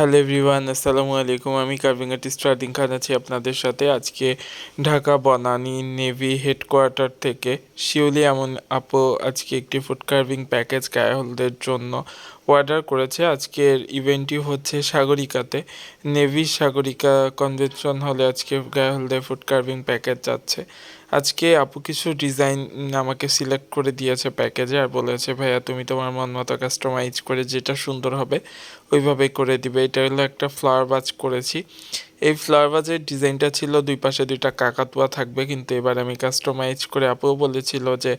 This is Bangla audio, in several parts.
হ্যালো এভরিওয়ান, আসসালামু আলাইকুম। আমি কার্ভিং আর্টিস্ট রাদিন খান আছি আপনাদের সাথে আজকে ঢাকা বনানি নেভি হেডকোয়ার্টার থেকে। শিউলি এমন আপো আজকে একটি ফুড কার্ভিং প্যাকেজ গায়ে হলদের জন্য অর্ডার করেছে। আজকের ইভেন্টটি হচ্ছে সাগরিকাতে। নেভি সাগরিকা কনভেনশন হলে আজকে গায়ে হলদে ফুড কার্ভিং প্যাকেজ যাচ্ছে। আজকে আপু কিছু ডিজাইন আমাকে সিলেক্ট করে দিয়েছে প্যাকেজে আর বলেছে, ভাইয়া, তুমি তোমার মন মতো কাস্টমাইজ করে যেটা সুন্দর হবে, ওইভাবে করে দিবে। এটা হলো একটা ফ্লাওয়ার বাজ করেছি। এই ফ্লাওয়ার ভাজের ডিজাইনটা ছিল, দুই পাশে দুইটা কাকাতুয়া থাকবে, কিন্তু এবার আমি কাস্টমাইজ করে আপুও বলেছিল যে,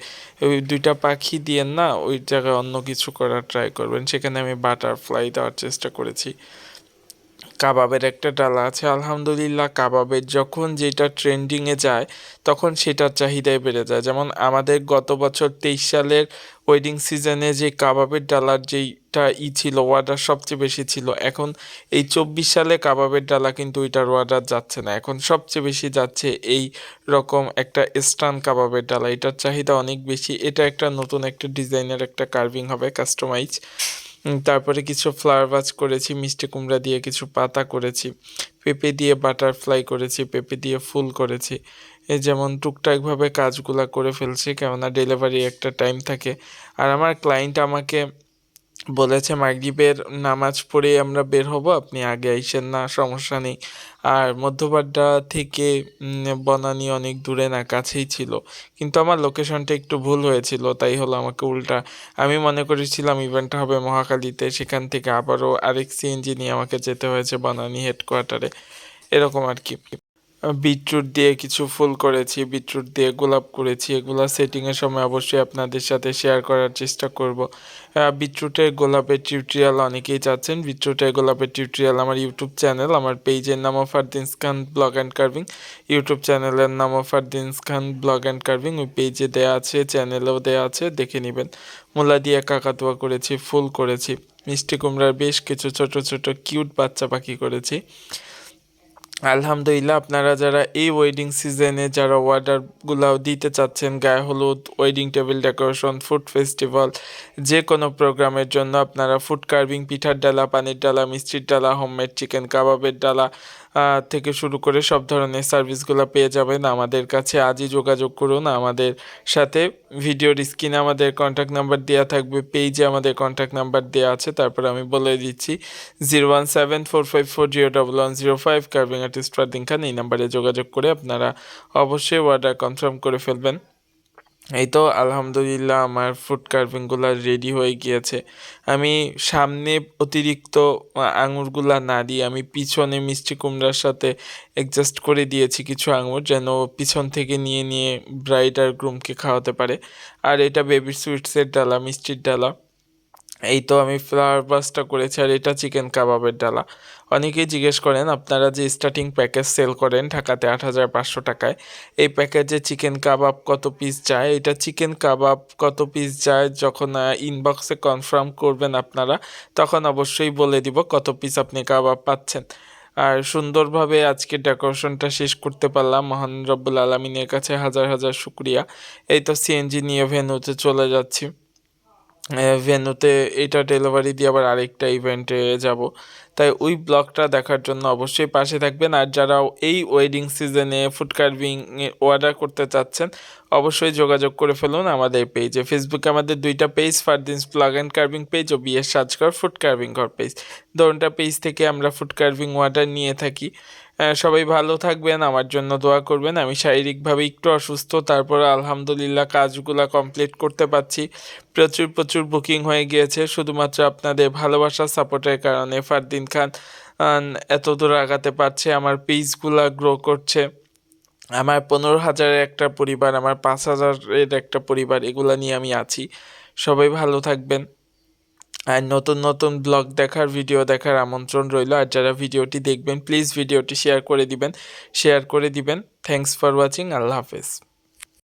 ওই দুইটা পাখি দিয়ে না, ওই জায়গায় অন্য কিছু করার ট্রাই করবেন। সেখানে আমি বাটারফ্লাই দেওয়ার চেষ্টা করেছি। কাবাবের একটা ডালা আছে, আলহামদুলিল্লাহ কাবাবের যখন যেটা ট্রেন্ডিংয়ে যায়, তখন সেটার চাহিদাই বেড়ে যায়। যেমন আমাদের গত বছর তেইশ সালের ওয়েডিং সিজনে যে কাবাবের ডালার যেইটা ই ছিল অর্ডার সবচেয়ে বেশি ছিল, এখন এই চব্বিশ সালে কাবাবের ডালা কিন্তু ওইটার ওয়ার্ডার যাচ্ছে না। এখন সবচেয়ে বেশি যাচ্ছে এই রকম একটা স্টান কাবাবের ডালা, এটার চাহিদা অনেক বেশি। এটা একটা নতুন একটা ডিজাইনের একটা কার্ভিং হবে কাস্টমাইজ তারপরে কিছু ফ্লাওয়ার ভাজ করেছি, মিষ্টি কুমড়া দিয়ে কিছু পাতা করেছি, পেঁপে দিয়ে বাটারফ্লাই করেছি, পেঁপে দিয়ে ফুল করেছি। এ যেমন টুকটাকভাবে কাজগুলো করে ফেলছি, কেননা ডেলিভারি একটা টাইম থাকে। আর আমার ক্লায়েন্ট আমাকে বলেছে, মাগরিবের নামাজ পড়ে আমরা বের হব, আপনি আগে আইসেন না, সমস্যা নেই। আর মধ্যপাড্ডা থেকে বনানি অনেক দূরে না, কাছেই ছিল। কিন্তু আমার লোকেশনটা একটু ভুল হয়েছিল, তাই হলো আমাকে উল্টা। আমি মনে করেছিলাম ইভেন্টটা হবে মহাকালীতে সেখান থেকে আবারও আরেক সিএনজি নিয়ে আমাকে যেতে হয়েছে বনানি হেডকোয়ার্টারে এরকম আর কি। বিটরুট দিয়ে কিছু ফুল করেছি, বিটরুট দিয়ে গোলাপ করেছি, এগুলো সেটিংয়ের সময় অবশ্যই আপনাদের সাথে শেয়ার করার চেষ্টা করব। বিটরুটের গোলাপের টিউটোরিয়াল অনেকেই চাচ্ছেন। বিটরুটের গোলাপের টিউটোরিয়াল আমার ইউটিউব চ্যানেল আমার পেজের নাম Fardin's Khan blog and carving. YouTube চ্যানেলের নাম Fardin's Khan blog and carving, ওই পেজে দেওয়া আছে চ্যানেলেও দেওয়া আছে, দেখে নেবেন। মোলা দিয়ে কাকাতুয়া করেছি, ফুল করেছি। মিষ্টি কুমড়ার বেশ কিছু ছোট ছোট কিউট বাচ্চা পাখি করেছি। আলহামদুলিল্লাহ, আপনারা যারা এই ওয়েডিং সিজনে যারা অর্ডারগুলো দিতে চাচ্ছেন, গায়ে হলুদ wedding table decoration food festival যে কোনো প্রোগ্রামের জন্য আপনারা ফুড কার্ভিং পিঠার ডালা, পানির ডালা, মিষ্টির ডালা হোমমেড চিকেন কাবাবের ডালা থেকে শুরু করে সব ধরনের সার্ভিসগুলো পেয়ে যাবেন আমাদের কাছে। আজই যোগাযোগ করুন আমাদের সাথে। ভিডিওর স্ক্রিনে আমাদের কন্ট্যাক্ট নাম্বার দেওয়া থাকবে, পেজে আমাদের কন্ট্যাক্ট নাম্বার দেওয়া আছে। তারপর আমি বলে দিচ্ছি zero one seven four five four zero double one zero five carving artist Khan এই নাম্বারে যোগাযোগ করে আপনারা অবশ্যই অর্ডার কনফার্ম করে ফেলবেন। এই তো আলহামদুলিল্লাহ আমার ফুড কার্ভিংগুলো রেডি হয়ে গিয়েছে। আমি সামনে অতিরিক্ত আঙুরগুলা না দিয়ে আমি পিছনে মিষ্টি কুমড়ার সাথে অ্যাডজাস্ট করে দিয়েছি কিছু আঙুর যেন পিছন থেকে নিয়ে নিয়ে ব্রাইড আর গ্রুমকে খাওয়াতে পারে। আর এটা বেবি সুইটসের ডালা, মিষ্টির ডালা। এই তো আমি ফ্লাওয়ার বাসটা করেছি আর এটা চিকেন কাবাবের ডালা। অনেকেই জিজ্ঞেস করেন, আপনারা যে স্টার্টিং প্যাকেজ সেল করেন ঢাকাতে আট হাজার পাঁচশো টাকায়, এই প্যাকেজে চিকেন কাবাব কত পিস যায়? এটা চিকেন কাবাব কত পিস যায়? যখন ইনবক্সে কনফার্ম করবেন আপনারা, তখন অবশ্যই বলে দিব কত পিস আপনি কাবাব পাচ্ছেন। আর সুন্দরভাবে আজকে ডেকোরেশনটা শেষ করতে পারলাম। মহান রব্বুল আলমিনের কাছে হাজার হাজার শুক্রিয়া। এই তো সিএনজি নিয়ে ভেনুতে চলে যাচ্ছি। ভেন্যুতে এটা ডেলিভারি দিয়ে আবার আরেকটা ইভেন্টে যাব। তাই ওই ব্লগটা দেখার জন্য অবশ্যই পাশে থাকবেন। আর যারা এই ওয়েডিং সিজনে ফুড কার্ভিং অর্ডার করতে চাচ্ছেন, অবশ্যই যোগাযোগ করে ফেলুন আমাদের পেজে ফেসবুকে আমাদের দুইটা page Fardin's blog and carving page ও বিয়ের সাজকর ফুড কার্ভিং ঘর পেজ ধরুনটা পেজ থেকে আমরা ফুড কার্ভিং অর্ডার নিয়ে থাকি। সবাই ভালো থাকবেন, আমার জন্য দোয়া করবেন। আমি শারীরিকভাবে একটু অসুস্থ, তারপর আলহামদুলিল্লাহ কাজগুলো কমপ্লিট করতে পারছি। প্রচুর প্রচুর বুকিং হয়ে গিয়েছে, শুধুমাত্র আপনাদের ভালোবাসা সাপোর্টের কারণে। ফারদিন খান এত দূর আগাতে পারছে, আমার পেজগুলো গ্রো করছে। আমার পনেরো হাজারের একটা পরিবার, আমার পাঁচ হাজারের একটা পরিবার, এগুলা নিয়ে আমি আছি। সবাই ভালো থাকবেন। আর নতুন নতুন ব্লগ দেখার ভিডিও দেখার আমন্ত্রণ রইল। আর যারা ভিডিওটি দেখবেন প্লিজ ভিডিওটি শেয়ার করে দিবেন। শেয়ার করে দিবেন। থ্যাংকস ফর ওয়াচিং আল্লাহ হাফেজ।